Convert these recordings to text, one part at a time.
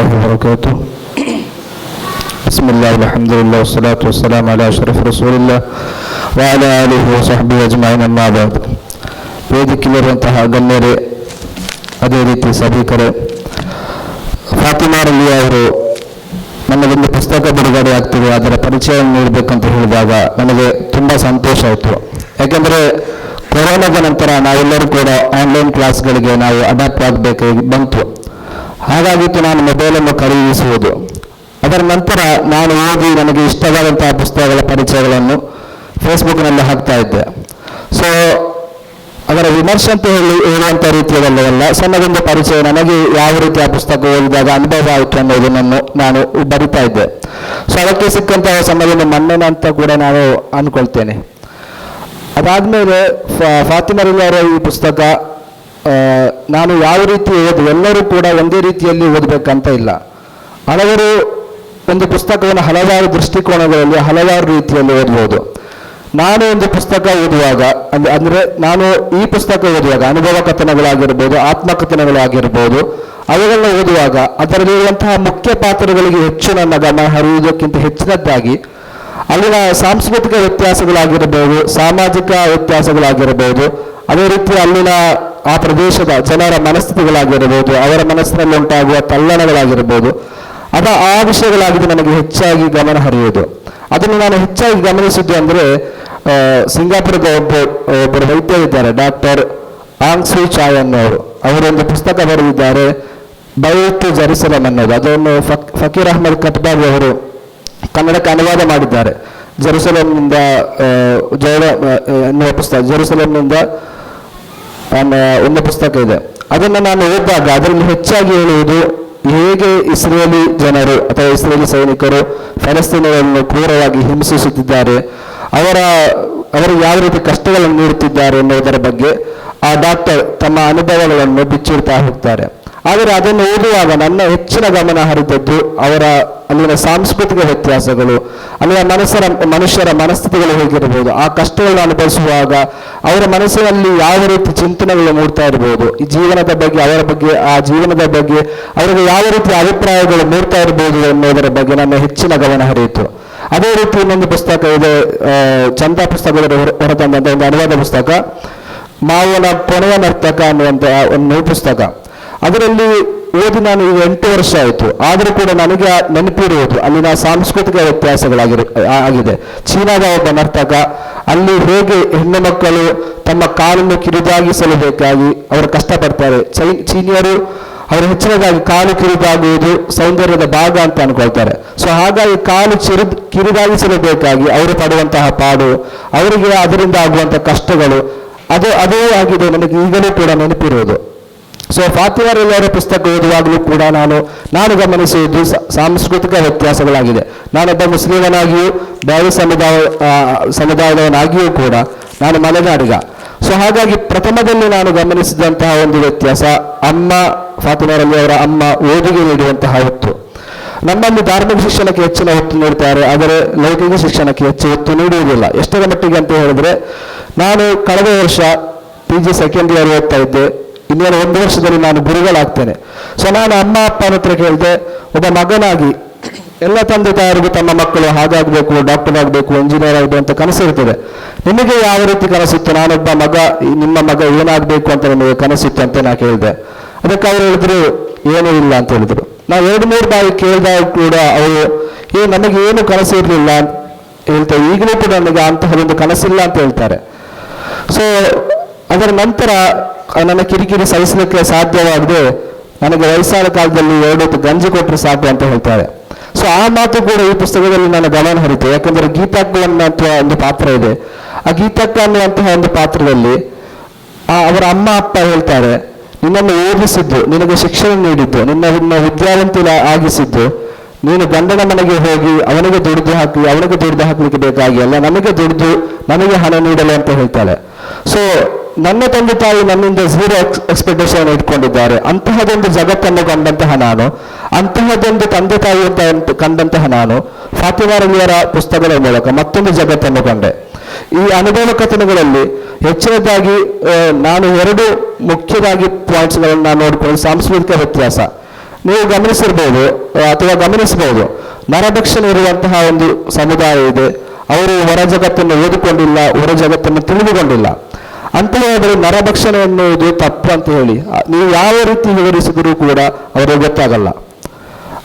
الله وبركاته بسم الله والحمد لله والصلاة والسلام على أشرف رسول الله وعلى آله وصحبه أجمعين أما بعد ವೇದಿಕೆಯಲ್ಲಿರುವಂತಹ ಗಣ್ಯರೇ ಅದೇ ರೀತಿ ಸಭಿಕರೇ ಫಾತಿಮಾ ರಲಿ ಅವರು ನಮ್ಮದೊಂದು ಪುಸ್ತಕ ಬಿಡುಗಡೆ ಆಗ್ತಿದೆ ಅದರ ಪರಿಚಯ ನೀಡಬೇಕಂತ ಹೇಳಿದಾಗ ನನಗೆ ತುಂಬ ಸಂತೋಷ ಆಯಿತು ಯಾಕೆಂದರೆ ಕೊರೋನಾದ ನಂತರ ನಾವೆಲ್ಲರೂ ಕೂಡ ಆನ್ಲೈನ್ ಕ್ಲಾಸ್ಗಳಿಗೆ ನಾವು ಅಡಾಪ್ಟ್ ಆಗಬೇಕಾಗಿ ಬಂತು ಹಾಗಾಗಿತ್ತು ನಾನು ಮೊಬೈಲನ್ನು ಖರೀದಿಸುವುದು. ಅದರ ನಂತರ ನಾನು ಓದಿ ನನಗೆ ಇಷ್ಟವಾದಂತಹ ಪುಸ್ತಕಗಳ ಪರಿಚಯಗಳನ್ನು ಫೇಸ್ಬುಕ್ನಲ್ಲಿ ಹಾಕ್ತಾ ಇದ್ದೆ. ಸೊ ಅದರ ವಿಮರ್ಶೆ ಅಂತ ಹೇಳಿ ಹೇಳುವಂಥ ರೀತಿಯದಲ್ಲವಲ್ಲ ಸಣ್ಣದೊಂದು ಪರಿಚಯ, ನನಗೆ ಯಾವ ರೀತಿ ಆ ಪುಸ್ತಕ ಓದಿದಾಗ ಅನುಭವ ಆಯಿತು ಅನ್ನೋದನ್ನು ನಾನು ಬರಿತಾ ಇದ್ದೆ. ಸೊ ಅದಕ್ಕೆ ಸಿಕ್ಕಂತಹ ಸಮಯದಲ್ಲಿ ಮನ್ನಣೆ ಅಂತ ಕೂಡ ನಾನು ಅನ್ಕೊಳ್ತೇನೆ ಅದಾದಮೇಲೆ ಫಾತಿಮರಿಲ್ ಅವರ ಈ ಪುಸ್ತಕ ನಾನು ಯಾವ ರೀತಿ ಓದು, ಎಲ್ಲರೂ ಕೂಡ ಒಂದೇ ರೀತಿಯಲ್ಲಿ ಓದಬೇಕಂತ ಇಲ್ಲ. ಹಲವರು ಒಂದು ಪುಸ್ತಕವನ್ನು ಹಲವಾರು ದೃಷ್ಟಿಕೋನಗಳಲ್ಲಿ, ಹಲವಾರು ರೀತಿಯಲ್ಲಿ ಓದ್ಬೋದು. ನಾನು ಒಂದು ಪುಸ್ತಕ ಓದುವಾಗ ಅಂದ್ರೆ ಅಂದ್ರೆ ನಾನು ಈ ಪುಸ್ತಕ ಓದುವಾಗ, ಅನುಭವ ಕಥನಗಳಾಗಿರ್ಬೋದು, ಆತ್ಮಕಥನಗಳಾಗಿರ್ಬೋದು, ಅವುಗಳನ್ನ ಓದುವಾಗ ಅದರಲ್ಲಿರುವಂತಹ ಮುಖ್ಯ ಪಾತ್ರಗಳಿಗೆ ಹೆಚ್ಚು ನನ್ನ ಗಮನ ಹರಿಯುವುದಕ್ಕಿಂತ ಹೆಚ್ಚಿನದ್ದಾಗಿ ಅಲ್ಲಿನ ಸಾಂಸ್ಕೃತಿಕ ವ್ಯತ್ಯಾಸಗಳಾಗಿರ್ಬೋದು, ಸಾಮಾಜಿಕ ವ್ಯತ್ಯಾಸಗಳಾಗಿರಬಹುದು ಅದೇ ರೀತಿ ಅಲ್ಲಿನ ಆ ಪ್ರದೇಶದ ಜನರ ಮನಸ್ಥಿತಿಗಳಾಗಿರಬಹುದು ಅವರ ಮನಸ್ಸಿನಲ್ಲಿ ಉಂಟಾಗುವ ತಲ್ಲಣಗಳಾಗಿರಬಹುದು ಅದ ಆ ವಿಷಯಗಳಾಗಿದ್ದು ನನಗೆ ಹೆಚ್ಚಾಗಿ ಗಮನ ಹರಿಯೋದು ಅದನ್ನು ನಾನು ಹೆಚ್ಚಾಗಿ ಗಮನಿಸಿದ್ದು ಅಂದರೆ ಸಿಂಗಾಪುರದ ಒಬ್ಬ, ಒಬ್ಬರು ವೈದ್ಯರಿದ್ದಾರೆ, ಡಾಕ್ಟರ್ ಆಂಗ್ ಸೂ ಚಾಯ್ ಅನ್ನೋರು. ಅವರೊಂದು ಪುಸ್ತಕ ಬರೆದಿದ್ದಾರೆ ಬೈ ಟು ಜೆರುಸಲಂ ಅನ್ನೋದು. ಅದನ್ನು ಫಕ್, ಫಕೀರ್ ಅಹಮದ್ ಕಟ್ಬಾಬಿ ಅವರು ಕನ್ನಡಕ್ಕೆ ಅನುವಾದ ಮಾಡಿದ್ದಾರೆ. ಜೆರುಸಲಂನಿಂದ ಜೈನ ಎನ್ನುವ ಪುಸ್ತಕ ಜೆರುಸಲೇಮ್ನಿಂದ ಅನ್ನೋ ಒಂದು ಪುಸ್ತಕ ಇದೆ. ಅದನ್ನು ನಾನು ಓದಿದಾಗ ಅದರಲ್ಲಿ ಹೆಚ್ಚಾಗಿ ಹೇಳುವುದು ಹೇಗೆ ಇಸ್ರೇಲಿ ಜನರು ಅಥವಾ ಇಸ್ರೇಲಿ ಸೈನಿಕರು ಫಲಸ್ತೀನಗಳನ್ನು ಕ್ರೂರವಾಗಿ ಹಿಂಸಿಸುತ್ತಿದ್ದಾರೆ, ಅವರ, ಅವರು ಯಾವ ರೀತಿ ಕಷ್ಟಗಳನ್ನು ನೀಡುತ್ತಿದ್ದಾರೆ ಎನ್ನುವುದರ ಬಗ್ಗೆ ಆ ಡಾಕ್ಟರ್ ತಮ್ಮ ಅನುಭವಗಳನ್ನು ಬಿಚ್ಚಿಡ್ತಾ ಹೋಗ್ತಾರೆ. ಆದರೆ ಅದನ್ನು ಓದುವಾಗ ನನ್ನ ಹೆಚ್ಚಿನ ಗಮನ ಹರಿದದ್ದು ಅವರ, ಅಲ್ಲಿನ ಸಾಂಸ್ಕೃತಿಕ ವ್ಯತ್ಯಾಸಗಳು ಅಲ್ಲಿನ ಮನಸ್ಸರ ಮನುಷ್ಯರ ಮನಸ್ಥಿತಿಗಳು ಹೇಗಿರಬಹುದು? ಆ ಕಷ್ಟಗಳನ್ನು ಅನುಭವಿಸುವಾಗ ಅವರ ಮನಸ್ಸಿನಲ್ಲಿ ಯಾವ ರೀತಿ ಚಿಂತನೆಗಳು ಮೂಡ್ತಾ ಇರಬಹುದು? ಈ ಜೀವನದ ಬಗ್ಗೆ, ಅವರ ಬಗ್ಗೆ, ಆ ಜೀವನದ ಬಗ್ಗೆ ಅವರಿಗೆ ಯಾವ ರೀತಿಯ ಅಭಿಪ್ರಾಯಗಳು ಮೂಡ್ತಾ ಇರಬಹುದು ಎನ್ನುವುದರ ಬಗ್ಗೆ ನಮ್ಮ ಹೆಚ್ಚಿನ ಗಮನ ಹರಿಯಿತು. ಅದೇ ರೀತಿ ಇನ್ನೊಂದು ಪುಸ್ತಕ ಇದೆ ಚಂದ ಪುಸ್ತಕದ ಹೊರ- ಹೊರತಂದಂತ ಒಂದು ಅನುವಾದ ಪುಸ್ತಕ, ಮಾವನ ಕೊನೆಯ ನರ್ತಕ ಅನ್ನುವಂಥ ಒಂದು ಪುಸ್ತಕ. ಅದರಲ್ಲಿ ಓದಿ ನಾನು ಈಗ ಎಂಟು ವರ್ಷ ಆಯಿತು. ಆದರೂ ಕೂಡ ನನಗೆ ನೆನಪಿರುವುದು. ಅಲ್ಲಿನ ಸಾಂಸ್ಕೃತಿಕ ವ್ಯತ್ಯಾಸಗಳಾಗಿರು ಆಗಿದೆ. ಚೀನಾದ ಒಬ್ಬ ನರ್ತಕ, ಅಲ್ಲಿ ಹೇಗೆ ಹೆಣ್ಣು ಮಕ್ಕಳು ತಮ್ಮ ಕಾಲನ್ನು ಕಿರಿದಾಗಿಸಲು ಬೇಕಾಗಿ ಅವರು ಕಷ್ಟಪಡ್ತಾರೆ. ಚೈ, ಚೀನಿಯರು ಅವರು ಹೆಚ್ಚಿನದಾಗಿ ಕಾಲು ಕಿರಿದಾಗುವುದು ಸೌಂದರ್ಯದ ಭಾಗ ಅಂತ ಅನ್ಕೊಳ್ತಾರೆ. ಸೊ ಹಾಗಾಗಿ ಕಾಲು ಚಿರು ಕಿರಿದಾಗಿಸಲು ಬೇಕಾಗಿ ಅವರು ಪಡುವಂತಹ ಪಾಡು, ಅವರಿಗೆ ಅದರಿಂದ ಆಗುವಂತಹ ಕಷ್ಟಗಳು, ಅದು, ಅದೇ ಆಗಿದೆ. ನನಗೆ ಈಗಲೂ ಕೂಡ ನೆನಪಿರುವುದು. ಸೊ ಅವರ ಪುಸ್ತಕ ಓದುವಾಗಲೂ ಕೂಡ ನಾನು ನಾನು ಗಮನಿಸುವುದು ಸಾಂಸ್ಕೃತಿಕ ವ್ಯತ್ಯಾಸಗಳಾಗಿದೆ. ನಾನೊಬ್ಬ ಮುಸ್ಲಿಮನಾಗಿಯೂ ಬ್ಯಾರಿ ಸಮುದಾಯ ಸಮುದಾಯದವನಾಗಿಯೂ ಕೂಡ ನಾನು ಮಲೆನಾಡಿಗ. ಸೊ ಹಾಗಾಗಿ ಪ್ರಥಮದಲ್ಲಿ ನಾನು ಗಮನಿಸಿದಂತಹ ಒಂದು ವ್ಯತ್ಯಾಸ, ಅಮ್ಮ ಫಾತಿಮಾರಲ್ಲಿ ಅವರ ಅಮ್ಮ ಓದಿಗೆ ನೀಡುವಂತಹ ಹೊತ್ತು. ನಮ್ಮಲ್ಲಿ ಧಾರ್ಮಿಕ ಶಿಕ್ಷಣಕ್ಕೆ ಹೆಚ್ಚಿನ ಒತ್ತು ನೀಡುತ್ತಾರೆ ಆದರೆ ಲೌಕಿಕ ಶಿಕ್ಷಣಕ್ಕೆ ಹೆಚ್ಚು ಒತ್ತು ನೀಡುವುದಿಲ್ಲ. ಎಷ್ಟರ ಮಟ್ಟಿಗೆ ಅಂತ ಹೇಳಿದ್ರೆ, ನಾನು ಕಳೆದ ವರ್ಷ ಪಿ ಜಿ ಸೆಕೆಂಡ್ ಇಯರ್ ಓದ್ತಾ ಇದ್ದೆ. ಇನ್ನೇನು ಒಂದು ವರ್ಷದಲ್ಲಿ ನಾನು ಗುರುಗಳಾಗ್ತೇನೆ. ಸೊ ನಾನು ಅಮ್ಮ, ಅಪ್ಪನ ಹತ್ರ ಕೇಳಿದೆ, ಒಬ್ಬ ಮಗನಾಗಿ ಎಲ್ಲ ತಂದೆ ತಾಯಿಗೂ ತಮ್ಮ ಮಕ್ಕಳು ಹಾಗಾಗಬೇಕು ಡಾಕ್ಟರ್ ಆಗಬೇಕು ಇಂಜಿನಿಯರ್ ಆಗಬೇಕು ಅಂತ ಕನಸಿರ್ತದೆ ನಿಮಗೆ ಯಾವ ರೀತಿ ಕನಸಿತ್ತು? ನಾನೊಬ್ಬ ಮಗ ನಿಮ್ಮ ಮಗ ಏನಾಗಬೇಕು ಅಂತ ನಿಮಗೆ ಕನಸಿತ್ತು ಅಂತ ನಾ ಕೇಳಿದೆ. ಅದಕ್ಕೆ ಅವ್ರು ಹೇಳಿದ್ರು, ಏನೂ ಇಲ್ಲ ಅಂತ ಹೇಳಿದ್ರು. ನಾವು ಎರಡು, ಮೂರು ಬಾರಿ ಕೇಳಿದಾಗ ಕೂಡ ಅವರು, ಏ ನನಗೆ ಏನು ಕನಸು ಇರಲಿಲ್ಲ ಹೇಳ್ತಾರೆ ಈಗಲೂ ಕೂಡ ನನಗೆ ಅಂತಹದೊಂದು ಕನಸಿಲ್ಲ ಅಂತ ಹೇಳ್ತಾರೆ. ಸೊ ಅದರ ನಂತರ ನನ್ನ ಕಿರಿಕಿರಿ ಸಹಿಸಲಿಕ್ಕೆ ಸಾಧ್ಯವಾಗದೆ, ನನಗೆ ವಯಸ್ಸಾದ ಕಾಲದಲ್ಲಿ ಎರಡು ಹೊತ್ತು ಗಂಜಿ ಕೊಟ್ಟರೆ ಸಾಕು ಅಂತ ಹೇಳ್ತಾರೆ. ಸೊ ಆ ಮಾತು ಕೂಡ ಈ ಪುಸ್ತಕದಲ್ಲಿ ನನ್ನ ಗಮನ ಹರಿತು. ಯಾಕಂದ್ರೆ ಗೀತಕ್ಕ ಅನ್ನುವಂತಹ ಒಂದು ಪಾತ್ರ ಇದೆ. ಆ ಗೀತಕ್ಕ ಅನ್ನುವಂತಹ ಒಂದು ಪಾತ್ರದಲ್ಲಿ ಅವರ ಅಮ್ಮ, ಅಪ್ಪ ಹೇಳ್ತಾರೆ, ನಿನ್ನನ್ನು ಓದಿಸಿದ್ದು, ನಿನಗೆ ಶಿಕ್ಷಣ ನೀಡಿದ್ದು, ನಿನ್ನ ನಿನ್ನ ವಿದ್ಯಾವಂತಿನ ಆಗಿಸಿದ್ದು, ನೀನು ಗಂಡನ ಮನೆಗೆ ಹೋಗಿ ಅವನಿಗೆ ದುಡಿದು ಹಾಕಿ, ಅವನಿಗೆ ದುಡಿದು ಹಾಕಲಿಕ್ಕೆ ಬೇಕಾಗಿ, ಅಲ್ಲ, ನಮಗೆ ದುಡಿದು ನನಗೆ ಹಣ ನೀಡಲು ಅಂತ ಹೇಳ್ತಾಳೆ ಸೊ ನನ್ನ ತಂದೆ ತಾಯಿ ನನ್ನಿಂದ ಝೀರೋ ಎಕ್ಸ್ಪೆಕ್ಟೇಷನ್ ಇಟ್ಕೊಂಡಿದ್ದಾರೆ. ಅಂತಹದೊಂದು ಜಗತ್ತನ್ನು ಕಂಡಂತಹ ನಾನು, ಅಂತಹದೊಂದು ತಂದೆ ತಾಯಿ ಅಂತ ಕಂಡಂತಹ ನಾನು ಫಾತಿಮಾರಣಿಯರ ಪುಸ್ತಕಗಳ ಮೂಲಕ ಮತ್ತೊಂದು ಜಗತ್ತನ್ನು ಕಂಡೆ. ಈ ಅನುಭವ ಕಥನಗಳಲ್ಲಿ ಹೆಚ್ಚಿನದಾಗಿ ನಾನು ಎರಡು ಮುಖ್ಯವಾಗಿ ಪಾಯಿಂಟ್ಸ್ಗಳನ್ನು ನಾನು ನೋಡಿಕೊಂಡು ಸಾಂಸ್ಕೃತಿಕ ವ್ಯತ್ಯಾಸ. ನೀವು ಗಮನಿಸಿರ್ಬೋದು ಅಥವಾ ಗಮನಿಸಬಹುದು ನರಭಕ್ಷಣ ಇರುವಂತಹ ಒಂದು ಸಮುದಾಯ ಇದೆ. ಅವರು ಹೊರ ಜಗತ್ತನ್ನು ಓದಿಕೊಂಡಿಲ್ಲ, ಹೊರ ಜಗತ್ತನ್ನು ತಿಳಿದುಕೊಂಡಿಲ್ಲ. ಅಂತಹವರು ನರಭಕ್ಷಣೆ ಎನ್ನುವುದು ತಪ್ಪು ಅಂತ ಹೇಳಿ. ನೀವು ಯಾವ ರೀತಿ ವಿವರಿಸಿದರೂ ಕೂಡ ಅವರಿಗೆ ಗೊತ್ತಾಗಲ್ಲ.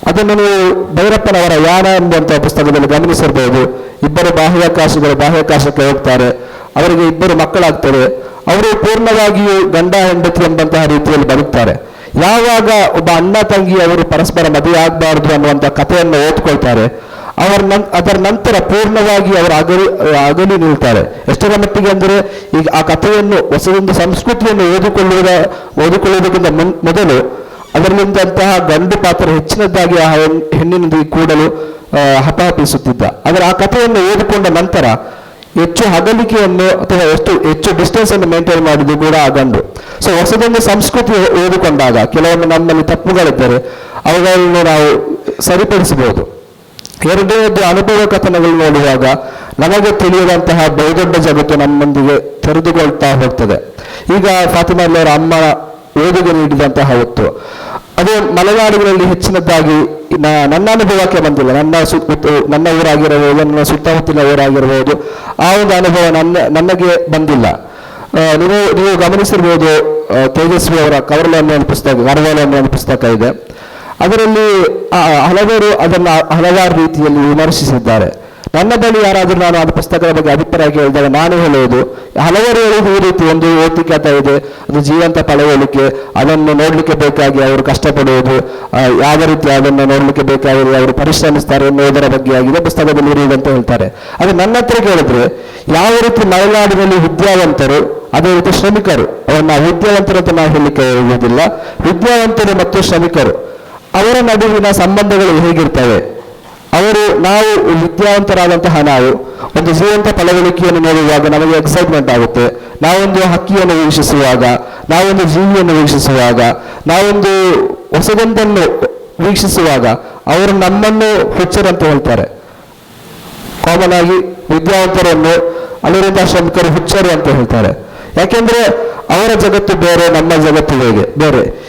ಅದನ್ನು ನೀವು ಭೈರಪ್ಪನವರ ಯಾನ ಎಂಬಂತಹ ಪುಸ್ತಕದಲ್ಲಿ ಗಮನಿಸಿರ್ಬೋದು ಇಬ್ಬರು ಬಾಹ್ಯಾಕಾಶಗಳು ಬಾಹ್ಯಾಕಾಶಕ್ಕೆ ಹೋಗ್ತಾರೆ. ಅವರಿಗೆ ಇಬ್ಬರು ಮಕ್ಕಳಾಗ್ತಾರೆ. ಅವರು ಪೂರ್ಣವಾಗಿಯೂ ಗಂಡ, ಹೆಂಡತಿ ಎಂಬಂತಹ ರೀತಿಯಲ್ಲಿ ಬದುಕ್ತಾರೆ. ಯಾವಾಗ ಒಬ್ಬ ಅಣ್ಣ, ತಂಗಿ ಅವರು ಪರಸ್ಪರ ಮದುವೆ ಆಗಬಾರ್ದು ಅನ್ನುವಂಥ ಕಥೆಯನ್ನು ಓದ್ಕೊಳ್ತಾರೆ. ಅವರ ಅದರ ನಂತರ ಪೂರ್ಣವಾಗಿ ಅವರು ಅಗಲಿ ಅಗಲಿ ನಿಲ್ತಾರೆ. ಎಷ್ಟರ ಮಟ್ಟಿಗೆ ಅಂದರೆ, ಈಗ ಆ ಕಥೆಯನ್ನು, ಹೊಸದೊಂದು ಸಂಸ್ಕೃತಿಯನ್ನು ಓದಿಕೊಳ್ಳುವುದ, ಓದಿಕೊಳ್ಳುವುದಕ್ಕಿಂತ ಮುನ್, ಮೊದಲು ಅದರಲ್ಲಿದ್ದಂತಹ ಗಂಡು ಪಾತ್ರ ಹೆಚ್ಚಿನದ್ದಾಗಿ ಆ ಹೆಣ್- ಹೆಣ್ಣಿನೊಂದಿಗೆ ಕೂಡಲು ಹಪಾಹಪಿಸುತ್ತಿದ್ದ ಆದರೆ ಆ ಕಥೆಯನ್ನು ಓದಿಕೊಂಡ ನಂತರ ಹೆಚ್ಚು ಅಗಲಿಕೆಯನ್ನು ಅಥವಾ ಎಷ್ಟು, ಹೆಚ್ಚು ಡಿಸ್ಟೆನ್ಸ್ ಅನ್ನು ಮೇಂಟೈನ್ ಮಾಡಿದ್ದು ಕೂಡ ಆ ಗಂಡು. ಸೊ ಹೊಸದೊಂದು ಸಂಸ್ಕೃತಿ ಓದಿಕೊಂಡಾಗ, ಕೆಲವೊಮ್ಮೆ ನಮ್ಮಲ್ಲಿ ತಪ್ಪುಗಳಿದ್ದರೆ, ಅವುಗಳನ್ನು ನಾವು ಸರಿಪಡಿಸಬಹುದು. ಎರಡನೇದು ಅನುಭವ ಕಥನಗಳು ನೋಡುವಾಗ ನಮಗೆ ತಿಳಿಯದಂತಹ ಬಹುದೊಡ್ಡ ಜಗತ್ತು ನಮ್ಮೊಂದಿಗೆ ತೆರೆದುಕೊಳ್ತಾ ಹೋಗ್ತದೆ. ಈಗ ಫಾತಿಮಾ ಅವರ ಅಮ್ಮ ಓದಿಗೆ ನೀಡಿದಂತಹ ಹೊತ್ತು. ಅದೇ ಮಲೆನಾಡುಗಳಲ್ಲಿ ಹೆಚ್ಚಿನದ್ದಾಗಿ ನನ್ನ ಅನುಭವಕ್ಕೆ ಬಂದಿಲ್ಲ. ನನ್ನ ಸುತ್ತ ನನ್ನ ಊರಾಗಿರಬಹುದು ನನ್ನ ಸುತ್ತಮುತ್ತಲಿನ ಊರಾಗಿರಬಹುದು ಆ ಒಂದು ಅನುಭವ ನನ್ನ, ನನಗೆ ಬಂದಿಲ್ಲ. ನೀವು ನೀವು ಗಮನಿಸಿರ್ಬೋದು ತೇಜಸ್ವಿ ಅವರ ಕವರ್ಲ ಅನ್ನೋ ಒಂದು ಪುಸ್ತಕ ಒಂದು ಪುಸ್ತಕ ಇದೆ. ಅದರಲ್ಲಿ ಹಲವರು ಅದನ್ನು ಹಲವಾರು ರೀತಿಯಲ್ಲಿ ವಿಮರ್ಶಿಸಿದ್ದಾರೆ. ನನ್ನ ಬಳಿ ಯಾರಾದರೂ ನಾನು ಆ ಪುಸ್ತಕದ ಬಗ್ಗೆ ಅಭಿಪ್ರಾಯ ಕೇಳಿದಾಗ ನಾನು ಹೇಳುವುದು, ಹಲವರು ಹೇಳುವುದು ಈ ರೀತಿ ಒಂದು ಓತಿಕತೆ ಇದೆ, ಅದು ಜೀವಂತ ಪಳೆಯಲಿಕ್ಕೆ, ಅದನ್ನು ನೋಡಲಿಕ್ಕೆ ಬೇಕಾಗಿ ಅವರು ಕಷ್ಟಪಡುವುದು ಯಾವ ರೀತಿ ಅದನ್ನು ನೋಡಲಿಕ್ಕೆ ಬೇಕಾಗಿ ಅವರು ಪರಿಶ್ರಮಿಸ್ತಾರೆ ಎನ್ನುವುದರ ಬಗ್ಗೆ ಆಗಿದೆ, ಪುಸ್ತಕದಲ್ಲಿ ಇರುವುದಂತ ಹೇಳ್ತಾರೆ. ಅದು ನನ್ನ ಹತ್ರ ಕೇಳಿದ್ರೆ, ಯಾವ ರೀತಿ ಮಲೆನಾಡಿನಲ್ಲಿ ವಿದ್ಯಾವಂತರು, ಅದೇ ರೀತಿ ಶ್ರಮಿಕರು, ಅವನ್ನ ವಿದ್ಯಾವಂತರು ಅಂತ ನಾವು ಹೇಳಲಿಕ್ಕೆ ಹೇಳುವುದಿಲ್ಲ ವಿದ್ಯಾವಂತರು ಮತ್ತು ಶ್ರಮಿಕರು ಅವರ ನಡುವಿನ ಸಂಬಂಧಗಳು ಹೇಗಿರ್ತವೆ? ಅವರು ನಾವು ವಿದ್ಯಾವಂತರಾದಂತಹ ನಾವು, ಒಂದು ಜೀವಂತ ಪಳವಳಿಕೆಯನ್ನು ನೋಡುವಾಗ ನಮಗೆ ಎಕ್ಸೈಟ್ಮೆಂಟ್ ಆಗುತ್ತೆ. ನಾವೊಂದು ಹಕ್ಕಿಯನ್ನು ವೀಕ್ಷಿಸುವಾಗ, ನಾವೊಂದು ಜೀವಿಯನ್ನು ವೀಕ್ಷಿಸುವಾಗ, ನಾವೊಂದು ಹೊಸದೊಂದನ್ನು ವೀಕ್ಷಿಸುವಾಗ ಅವರು ನಮ್ಮನ್ನು ಹುಚ್ಚರಂತ ಹೇಳ್ತಾರೆ. ಕಾಮನ್ ಆಗಿ ವಿದ್ಯಾವಂತರನ್ನು ಅನಿರುದ್ಧ ಶ್ರಮಿಕರು ಹುಚ್ಚರು ಅಂತ ಹೇಳ್ತಾರೆ. ಯಾಕೆಂದ್ರೆ ಅವರ ಜಗತ್ತು ಬೇರೆ, ನಮ್ಮ ಜಗತ್ತು ಹೇಗೆ? ಬೇರೆ.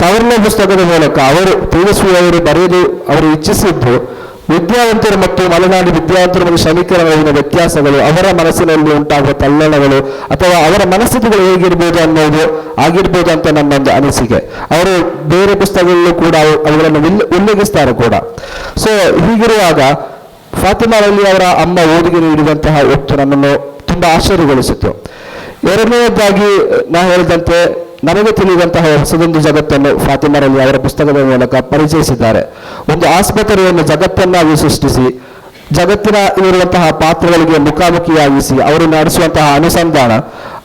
ಕವರ್ನ ಪುಸ್ತಕದ ಮೂಲಕ ಅವರು ತೇಜಸ್ವಿ ಅವರು ಬರೆಯಲು ಅವರು ಇಚ್ಛಿಸಿದ್ದು, ವಿದ್ಯಾವಂತರು ಮತ್ತು ಮಲೆನಾಡು ವಿದ್ಯಾವಂತರು ಮತ್ತು ಶ್ರಮಿಕರ ನಡುವಿನ ವ್ಯತ್ಯಾಸಗಳು ಅವರ ಮನಸ್ಸಿನಲ್ಲಿ ಉಂಟಾಗುವ ತಲ್ಲಣಗಳು ಅಥವಾ ಅವರ ಮನಸ್ಥಿತಿಗಳು ಹೇಗಿರ್ಬೋದು ಅನ್ನೋದು ಆಗಿರ್ಬೋದು ಅಂತ ನಮ್ಮೊಂದು ಅನಿಸಿಕೆ. ಅವರು ಬೇರೆ ಪುಸ್ತಕಗಳಲ್ಲೂ ಕೂಡ ಅವು- ಅವುಗಳನ್ನು ಉಲ್ಲ- ಉಲ್ಲೇಖಿಸ್ತಾರೆ ಕೂಡ. ಸೊ ಹೀಗಿರುವಾಗ ಫಾತಿಮಾ ಅಲಿ ಅವರ ಅಮ್ಮ ಓದಿಗೆ ನೀಡಿದಂತಹ ಒತ್ತು ನನ್ನನ್ನು ತುಂಬಾ ಆಶ್ಚರ್ಯಗೊಳಿಸಿತು. ಎರಡನೆಯದಾಗಿ ನಾ ಹೇಳಿದಂತೆ ನನಗೆ ತಿಳಿಯುವಂತಹ ಹೊಸದೊಂದು ಜಗತ್ತನ್ನು ಫಾತಿಮಾ ಅಲಿ ಅವರ ಪುಸ್ತಕದ ಮೂಲಕ ಪರಿಚಯಿಸಿದ್ದಾರೆ. ಒಂದು ಆಸ್ಪತ್ರೆಯನ್ನು ಜಗತ್ತನ್ನಾಗಿ ಸೃಷ್ಟಿಸಿ, ಜಗತ್ತಿನ ಇರುವಂತಹ ಪಾತ್ರಗಳಿಗೆ ಮುಖಾಮುಖಿಯಾಗಿಸಿ, ಅವರು ನಡೆಸುವಂತಹ ಅನುಸಂಧಾನ,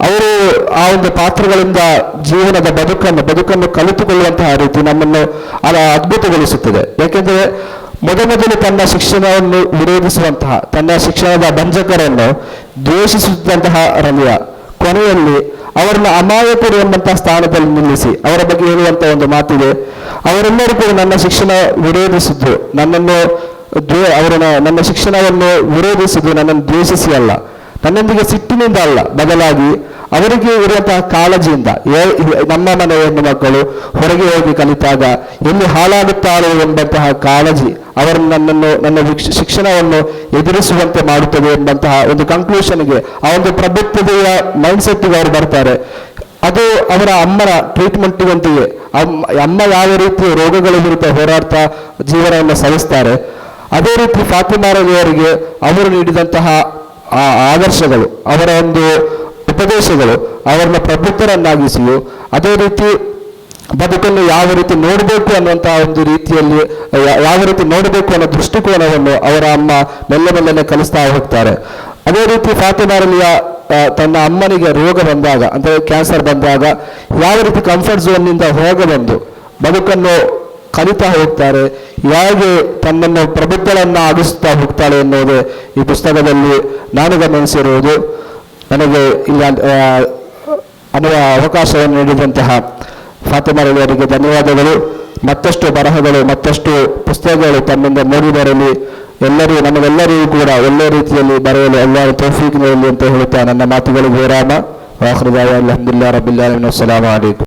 ಅವರು ಆ ಒಂದು ಪಾತ್ರಗಳಿಂದ ಜೀವನದ ಬದುಕನ್ನು ಬದುಕನ್ನು ಕಲಿತುಕೊಳ್ಳುವಂತಹ ರೀತಿ ನಮ್ಮನ್ನು ಅದ ಅದ್ಭುತಗೊಳಿಸುತ್ತದೆ. ಯಾಕೆಂದರೆ ಮೊದಮೊದಲು ತನ್ನ ಶಿಕ್ಷಣವನ್ನು ವಿರೋಧಿಸುವಂತಹ, ತನ್ನ ಶಿಕ್ಷಣದ ಭಂಜಕರನ್ನು ದ್ವೇಷಿಸುತ್ತಂತಹ ರಮ್ಯ ಕೊನೆಯಲ್ಲಿ ಅವರನ್ನು ಅಮಾಯಕರು ಎಂಬಂತಹ ಸ್ಥಾನದಲ್ಲಿ ನಿಲ್ಲಿಸಿ, ಅವರ ಬಗ್ಗೆ ಹೇಳುವಂತ ಒಂದು ಮಾತಿದೆ. ಅವರೆಲ್ಲರೂ ಕೂಡ ನನ್ನ ಶಿಕ್ಷಣ ವಿರೋಧಿಸಿದ್ರು. ನನ್ನನ್ನು ದ್ವೇ ಅವರನ್ನ ನನ್ನ ಶಿಕ್ಷಣವನ್ನು ವಿರೋಧಿಸಿದ್ರು ನನ್ನನ್ನು ದ್ವೇಷಿಸಿ ಅಲ್ಲ. ನನ್ನೊಂದಿಗೆ ಸಿಟ್ಟಿನಿಂದ ಅಲ್ಲ, ಬದಲಾಗಿ ಅವರಿಗೆ ಇರುವಂತಹ ಕಾಳಜಿಯಿಂದ ನಮ್ಮ ಮನೆಯ ಹೆಣ್ಣು ಮಕ್ಕಳು ಹೊರಗೆ ಹೋಗಿ ಕಲಿತಾಗ ಎಲ್ಲಿ ಹಾಳಾಗುತ್ತಾರೆ ಎಂಬಂತಹ ಕಾಳಜಿ ಅವರು ನನ್ನನ್ನು, ನನ್ನ ಶಿಕ್ಷಣವನ್ನು ಎದುರಿಸುವಂತೆ ಮಾಡುತ್ತದೆ ಎಂಬಂತಹ ಒಂದು ಕನ್ಕ್ಲೂಷನ್ಗೆ ಆ ಒಂದು ಪ್ರಬುದ್ಧತೆಯ ಮೈಂಡ್ಸೆಟ್ಗೆ ಅವರು ಬರ್ತಾರೆ. ಅದು ಅವರ ಅಮ್ಮನ ಟ್ರೀಟ್ಮೆಂಟ್ಗಂತೆಯೇ ಅಮ್ಮ ಯಾವ ರೀತಿ ರೋಗಗಳ ವಿರುದ್ಧ ಹೋರಾಡ್ತಾ ಜೀವನವನ್ನು ಸಲ್ಲಿಸ್ತಾರೆ, ಅದೇ ರೀತಿ ಫಾತಿಮಾ ರವಿಯವರಿಗೆ ಅವರು ನೀಡಿದಂತಹ ಆ ಆದರ್ಶಗಳು, ಅವರ ಒಂದು ಉಪದೇಶಗಳು, ಅವರನ್ನ ಪ್ರಬುದ್ಧರನ್ನಾಗಿಸಿಯು ಅದೇ ರೀತಿ ಬದುಕನ್ನು ಯಾವ ರೀತಿ ನೋಡಬೇಕು ಅನ್ನುವಂತಹ ಒಂದು ರೀತಿಯಲ್ಲಿ ಯಾವ ರೀತಿ ನೋಡಬೇಕು ಅನ್ನೋ ದೃಷ್ಟಿಕೋನವನ್ನು ಅವರ ಅಮ್ಮ ಮೆಲ್ಲ ಮೆಲ್ಲನೆ ಕಲಿಸ್ತಾ ಹೋಗ್ತಾರೆ. ಅದೇ ರೀತಿ ಫಾತಿಮಾರಲಿಯ ತನ್ನ ಅಮ್ಮನಿಗೆ ರೋಗ ಬಂದಾಗ, ಅಂದರೆ ಕ್ಯಾನ್ಸರ್ ಬಂದಾಗ, ಯಾವ ರೀತಿ ಕಂಫರ್ಟ್ ಝೋನ್ನಿಂದ ಹೋಗಬಂದು ಬಂದು ಬದುಕನ್ನು ಕಲಿತಾ ಹೋಗ್ತಾರೆ, ಹೇಗೆ ತನ್ನನ್ನು ಪ್ರಬುದ್ಧಳನ್ನ ಆಡಿಸ್ತಾ ಹೋಗ್ತಾಳೆ ಎನ್ನುವುದು ಈ ಪುಸ್ತಕದಲ್ಲಿ ನಾನು ಗಮನಿಸಿರುವುದು. ನನಗೆ ಇಲ್ಲ ಅನ್ನುವ ಅವಕಾಶವನ್ನು ನೀಡಿದಂತಹ ಫಾತಿಮಾ ರವಿಯವರಿಗೆ ಧನ್ಯವಾದಗಳು. ಮತ್ತಷ್ಟು ಬರಹಗಳು, ಮತ್ತಷ್ಟು ಪುಸ್ತಕಗಳು ತಮ್ಮಿಂದ ಮೂಡಿ ಬರಲಿ. ಎಲ್ಲರೂ, ನಮಗೆಲ್ಲರಿಗೂ ಕೂಡ ಒಳ್ಳೆಯ ರೀತಿಯಲ್ಲಿ ಬರೆಯಲು ಎಲ್ಲರೂ ತೋಫೀಕ್ ನೀಡಲಿ ಅಂತ ಹೇಳುತ್ತಾ ನನ್ನ ಮಾತುಗಳಿಗೆ ವಿರಾಮ. ವಾಹೃದಾಯ ಅಲ್ಹಮ್ದುಲಿಲ್ಲಾಹ ರಬ್ಬಿಲ್ ಆಲಮೀನ್. ಅಲೈಕು ಅಲೈಕುಂ